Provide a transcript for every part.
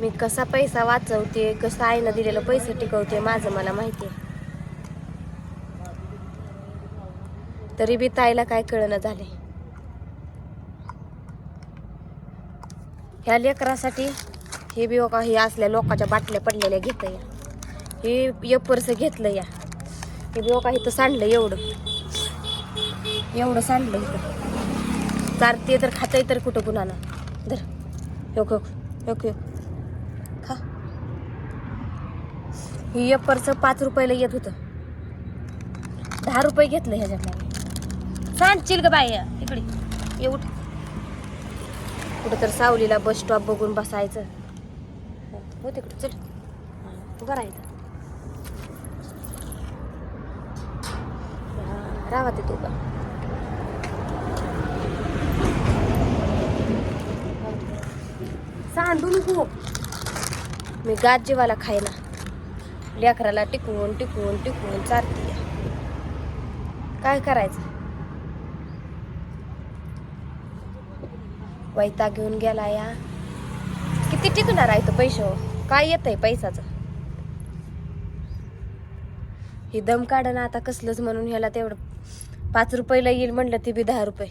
मी कसा पैसा वाचवते कसं आईनं दिलेलं पैसे टिकवते माझं मला माहिती आहे. तरी बी ताईला काय कळणं झाले ह्या लेकरासाठी हे बी हो का हे असल्या लोकांच्या बाटल्या पडलेल्या घेत या हे यपर्स घेतलं या. हे बी हो का इथं सांडलं एवढं. एवढं सांडलं इथं. चारते तर खातंय तर कुठं कुणाला? धर. ओके ओके योग हे एपरचं पाच रुपयाला येत होतं. दहा रुपये घेतलं ह्याच्यात सांगशील ग बाई इकडे. ये उठ. कुठं तर सावलीला बस स्टॉप बघून बसायचं. हो तिकडे चल. हा, उभं राहायचं राहा ते तू का सांडू नको. मी गाजीवाला खायला. लेकराला टिकवून टिकवून टिकवून चालते काय करायचं? वैता घेऊन गेला या. किती टिकणार आहे तो पैसे हो? काय येत आहे पैशाचं? ही दम काढा ना आता कसलंच म्हणून ह्याला तेवढं पाच रुपयाला येईल म्हणलं ते बी दहा रुपये.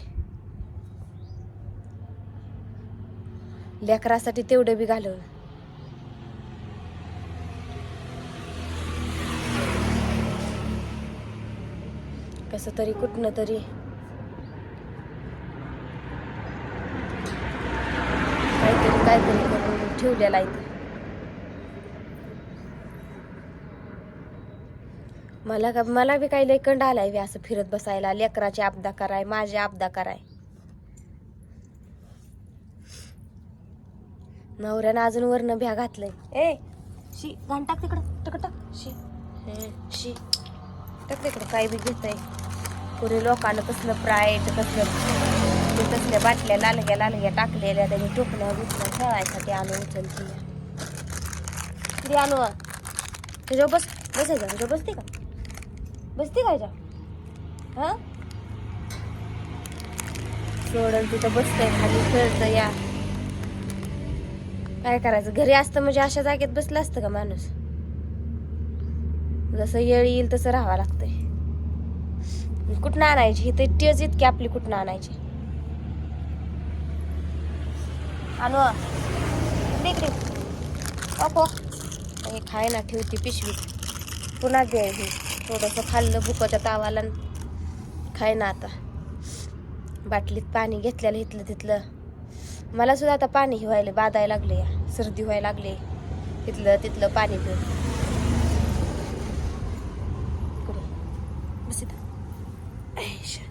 लेकरासाठी तेवढं बी घालवलं कसं तरी कुठनं तरी. काहीतरी काहीतरी करून ठेवलेला इथं मला का मला बी काही लय कंड आलाय बी असं फिरत बसायला. लेकराची आपदा कराय माझी आपदा कराय. नवऱ्यानं अजून वरनं भ्या घातलंय. ए शी घाण टाक तिकडं. टाक शी. शी. टाक तिकडं काय बी घेताय. पुरे लोकांना कसलं प्राईट कसलं ते तसल्या बाटल्या लालग्या लालग्या टाकलेल्या त्यांनी टोपल्या बिकल्या खेळायसाठी आणून उचलती किती आणू त्याच्यावर बस बसायचं तुझ्या बसते का? बसते का याच्या हां? सोडल तिथं बसतंय खाली खेळतं या. काय करायचं? घरी असतं म्हणजे अशा जागेत बसलं असतं का माणूस? जसं येळ येईल तसं राहावं लागतंय. कुठनं आणायची? ही तर टेज इतकी आपली कुठनं आणायची? आणू इकडे अको हे खाय ना ठेवती पिशवी. पुन्हा घे हे. थोडंसं खाल्लं बुकाच्या तावाला. खाय ना आता. बाटलीत पाणी घेतलेलं इथलं तिथलं. मला सुद्धा आता पाणी हे व्हायला बाधायला लागले या. सर्दी व्हायला लागले. तिथलं तिथलं पाणी पिऊन इकडे. बस इथं ऐशा.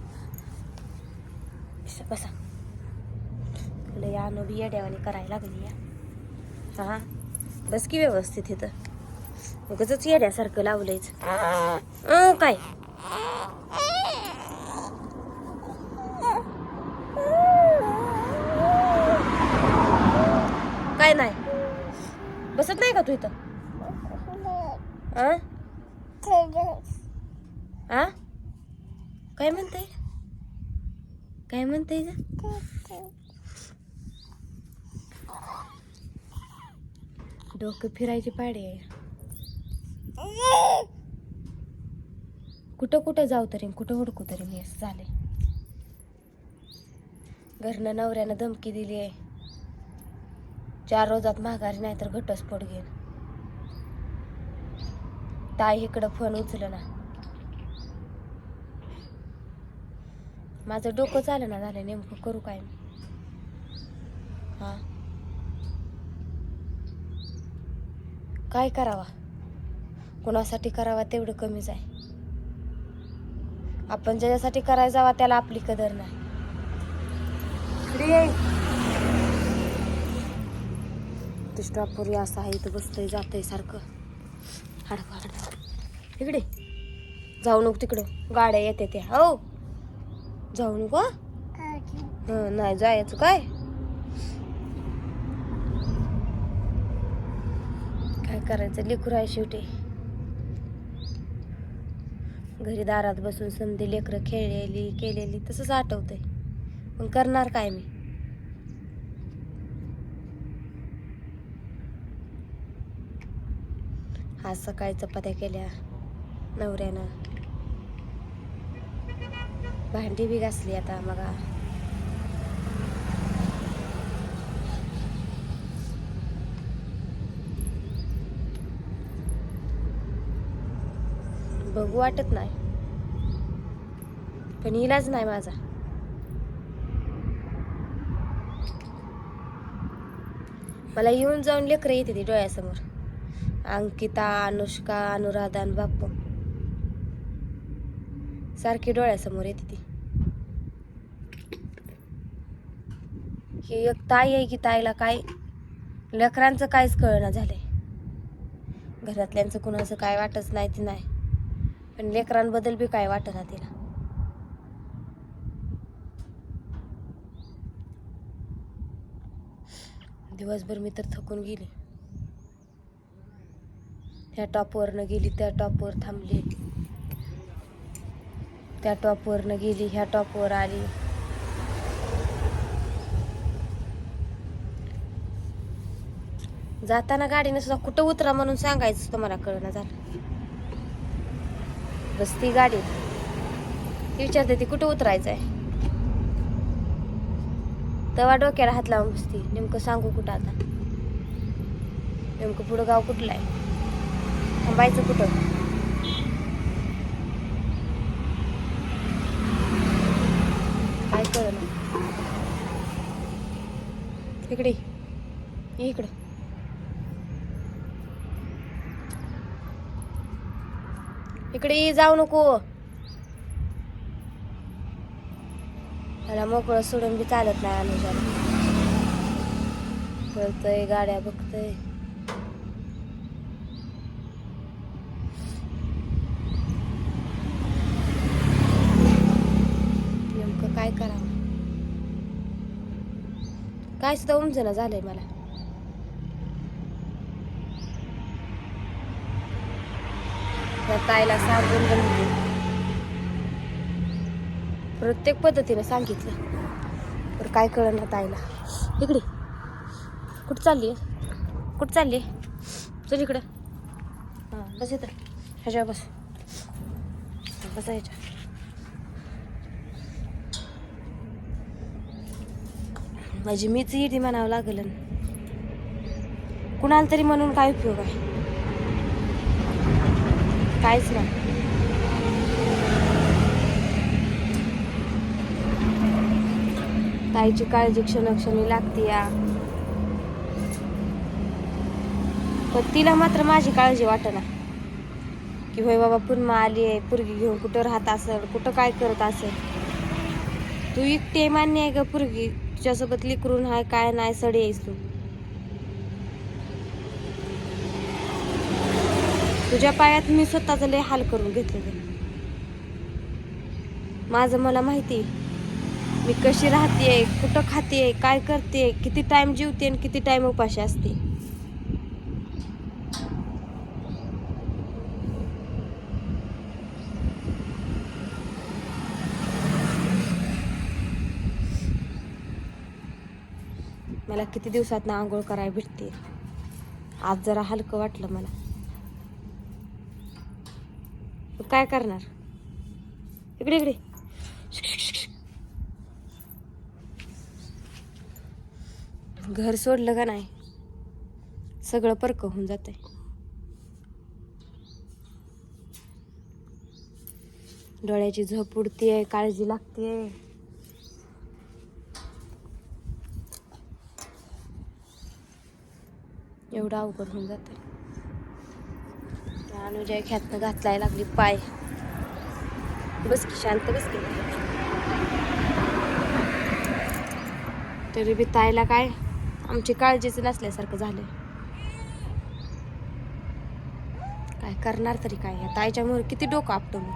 बसा, बसा बी येड्यावानी करायला लागली या. हा? बस की व्यवस्थित इथं. उगाच येड्यासारखं लावलंयच. काय? काय नाही? बसत नाही का तू इथं आ? आ? काय म्हणताय काय म्हणताय ग? डोकं फिरायची पाडी. आहे कुठं कुठं जाऊ तरी कुठं हुडकू तरी मी असं झाले. घरनं नवऱ्यानं धमकी दिली आहे. चार रोजात माघारी नाही तर घटस्फोट घेईन. ताई इकडं फोन उचल ना माझं डोकं चालं ना झालं नेमकं करू काय? हां हा? काय करावा? कोणासाठी करावा तेवढं कमीच आहे. आपण ज्याच्यासाठी करायला जावा त्याला आपली कदर नाही. स्टॉपवर असं आहे इथं बसतंय जातंय सारखं. हडका हडका. इकडे. जाऊ नको तिकडं. गाड्या येते त्या. हो. जाऊ नको हं? हं, नाही जायचं काय? काय करायचं? लेकरू आहे शेवटी. घरी दारात बसून समधी लेकरं खेळलेली केलेली तसंच आठवतंय. पण करणार काय मी? आज सकाळी चपात्या केल्या नवऱ्यानं. भांडी बी घासली आता मग बघू वाटत नाही. पण इलाज नाही माझा. मला येऊन जाऊन लेकरं येते ती डोळ्यासमोर. अंकिता अनुष्का अनुराधा आणि बाप्पू. सारखी डोळ्यासमोर येते ती. ही एक ताई आहे की ताईला काय लेकरांचं काहीच कळना झालंय. घरातल्यांचं कुणाचं काय वाटच नाही ती नाही. पण लेकरांबद्दल बी काय वाटत तिला? दिवसभर मी तर थकून गेले. त्या टॉपवरनं गेली त्या टॉपवर थांबली. त्या टॉपवरनं गेली ह्या टॉपवर आली. जाताना गाडीने सुद्धा कुठं उतरा म्हणून सांगायचं तुम्हाला कळना झालं. बस ती गाडी ती विचारते ती कुठं उतरायचं आहे तेव्हा डोक्याला हात लावून बसती. नेमकं सांगू कुठं आता? नेमकं पुढं गाव कुठलं आहे? थांबायचं कुठं? काय कळ ना इकडे इकडं. इकडे जाऊ नको. त्याला मोकळं सोडून बी चालत नाही अनुजाला कळतय गाड्या बघतय. नेमकं काय करावं? काय सुद्धा उमजणं झालंय मला. त्या ताईला सांगून बनवली प्रत्येक पद्धतीने सांगितलं. तर काय कळलं ना ताईला. इकडे. कुठं चालली कुठं चालली चल इकडं. हां बस इथं. ह्याच्यावर बस. बस ह्याच्या माझी मीच इडी म्हणावं लागलं. कुणाला तरी म्हणून काय उपयोग आहे? काहीच नाही. ताईची काळजी क्षणक्षणी लागते या. पण तिला मात्र माझी काळजी वाटना. की होय बाबा पुन्हा आली आहे पुरगी घेऊन कुठं राहत असेल कुठं काय करत असेल? तू एकटी आहे मान्य आहे का पुरगी? तुझ्यासोबत लिकरून हाय काय नाही सडी आहेस तू. तुझ्या पायात मी स्वतःच लय हाल करून घेतलेले माझं मला माहिती मी कशी राहते कुठं खाते काय करते किती टाइम जीवते आणि किती टाइम उपाशी असते मला किती दिवसात ना आंघोळ करायला भेटते आज जरा हलकं वाटलं मला. काय करणार? इकडे इकडे. घर सोडलं का नाही? सगळं परक होऊन जाते डोळ्याची झोप उडतीये काळजी लागते एवढं अवघड होऊन जाते अनुजय ख्यातनं घातलाय लागली पाय. बस की शांत बस की. तरी बी ताईला काय आमची काळजीच नसल्यासारखं झालं काय करणार तरी काय या ताईच्यामुळे किती डोकं आपटो मी.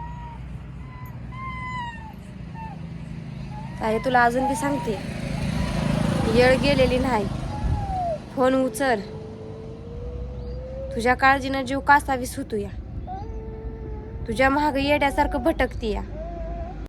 ताई तुला अजून बी सांगते येळ गेलेली नाही. फोन उचल. तुझ्या काळजीनं जीव कासावीस होतो या तुझ्या महाग येड्यासारखं भटकती या